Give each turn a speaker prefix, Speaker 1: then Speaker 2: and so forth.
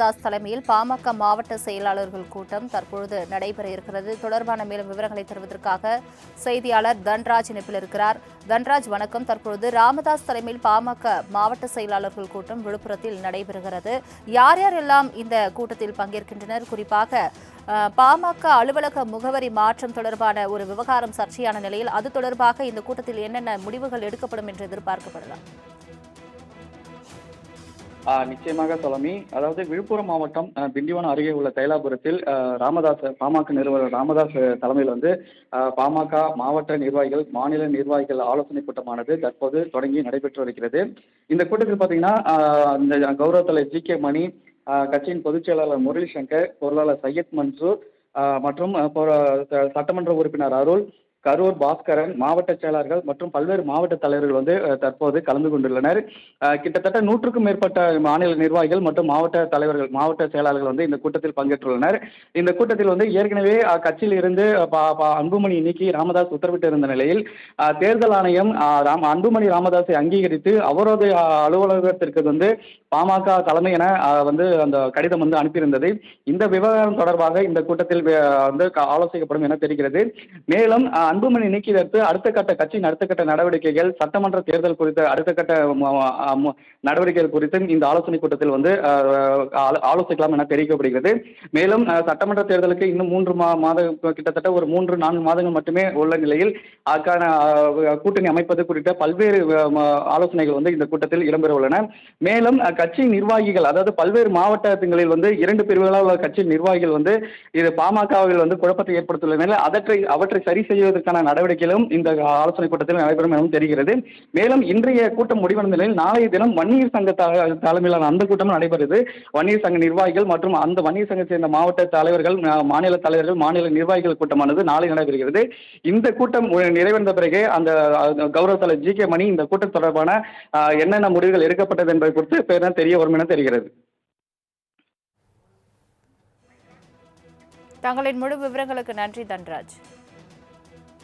Speaker 1: தாஸ் தலைமையில் பாமக மாவட்ட செயலாளர்கள் கூட்டம் தற்பொழுது நடைபெற இருக்கிறது. தொடர்பான மேலும் விவரங்களை தருவதற்காக செய்தியாளர் தன்ராஜ் இணைப்பில் இருக்கிறார். தன்ராஜ் வணக்கம். தற்பொழுது ராமதாஸ் தலைமையில் பாமக மாவட்ட செயலாளர்கள் கூட்டம் விழுப்புரத்தில் நடைபெறுகிறது. யார் யார் எல்லாம் இந்த கூட்டத்தில் பங்கேற்கின்றனர்? குறிப்பாக பாமக அலுவலக முகவரி மாற்றம் தொடர்பான ஒரு விவகாரம் சர்ச்சையான நிலையில் அது தொடர்பாக இந்த கூட்டத்தில் என்னென்ன முடிவுகள் எடுக்கப்படும் என்று எதிர்பார்க்கப்படலாம்.
Speaker 2: நிச்சயமாக சொல்லமி அதாவது விழுப்புரம் மாவட்டம் திண்டிவனம் அருகே உள்ள தைலாபுரத்தில் ராமதாஸ் பாமக நிறுவனர் ராமதாஸ் தலைமையில் வந்து பாமக மாவட்ட நிர்வாகிகள் மாநில நிர்வாகிகள் ஆலோசனை கூட்டமானது தற்போது தொடங்கி நடைபெற்று வருகிறது. இந்த கூட்டத்தில் பார்த்தீங்கன்னா இந்த கௌரவ தலைவர் ஜி கே மணி கட்சியின் பொதுச் செயலாளர் முரளி சங்கர் பொருளாளர் சையத் மன்சூர் மற்றும் சட்டமன்ற உறுப்பினர் அருள் கரூர் பாஸ்கரன் மாவட்ட செயலாளர்கள் மற்றும் பல்வேறு மாவட்ட தலைவர்கள் வந்து தற்போது கலந்து கொண்டுள்ளனர். கிட்டத்தட்ட நூற்றுக்கும் மேற்பட்ட மாநில நிர்வாகிகள் மற்றும் மாவட்ட தலைவர்கள் மாவட்ட செயலாளர்கள் வந்து இந்த கூட்டத்தில் பங்கேற்றுள்ளனர். இந்த கூட்டத்தில் வந்து ஏற்கனவே கட்சியில் இருந்து பா- பா- அன்புமணி நீக்கி ராமதாஸ் உத்தரவிட்டு இருந்த நிலையில் தேர்தல் ஆணையம் ராம் அன்புமணி ராமதாஸை அங்கீகரித்து அவரது அலுவலகத்திற்கு வந்து பாமக தலைமை என வந்து அந்த கடிதம் வந்து அனுப்பியிருந்தது. இந்த விவகாரம் தொடர்பாக இந்த கூட்டத்தில் வந்து ஆலோசிக்கப்படும் என தெரிகிறது. மேலும் அன்புமணி அன்புமணி வைத்து அடுத்த கட்ட கட்சியின் அடுத்த கட்ட நடவடிக்கைகள் சட்டமன்ற தேர்தல் குறித்த அடுத்த கட்ட நடவடிக்கைகள் குறித்தும் இந்த ஆலோசனை கூட்டத்தில் வந்து ஆலோ- ஆலோசிக்கலாம் என தெரிவிக்கப்படுகிறது. மேலும் சட்டமன்ற தேர்தலுக்கு இன்னும் மூன்று மா மாத கிட்டத்தட்ட ஒரு மூன்று நான்கு மாதங்கள் மட்டுமே உள்ள நிலையில் அதுக்கான கூட்டணி அமைப்பது குறித்த பல்வேறு ஆலோசனைகள் வந்து இந்த கூட்டத்தில் இடம்பெற உள்ளன. மேலும் கட்சி நிர்வாகிகள் அதாவது பல்வேறு மாவட்டங்களில் வந்து இரண்டு பிரிவுகளால் உள்ள கட்சி நிர்வாகிகள் வந்து இது பாமகவில் வந்து குழப்பத்தை ஏற்படுத்தியுள்ள நிலையில் அவற்றை அவற்றை சரி செய்வதற்கான நடவடிக்கைகளும் இந்த ஆலோசனை கூட்டத்தில் நடைபெறும் எனவும் தெரிகிறது. மேலும் இன்றைய கூட்டம் முடிவடைந்த நிலையில் நாளைய தினம் வன்னியர் சங்க தலைமையிலான அந்த கூட்டம் நடைபெறுது. வன்னியர் சங்க நிர்வாகிகள் மற்றும் அந்த வன்னியர் சங்கத்தை சேர்ந்த மாவட்ட தலைவர்கள் மாநில தலைவர்கள் மாநில நிர்வாகிகள் கூட்டமானது நாளை நடைபெறுகிறது. இந்த கூட்டம் நிறைவடைந்த பிறகு அந்த கௌரவ தலைவர் ஜி. கே. மணி இந்த கூட்டம் தொடர்பான என்னென்ன முடிவுகள் எடுக்கப்பட்டது என்பதை குறித்து பிறகு தெரிய வரும் என தெரிகிறது.
Speaker 1: தங்களின் முழு விவரங்களுக்கு நன்றி தன்ராஜ்.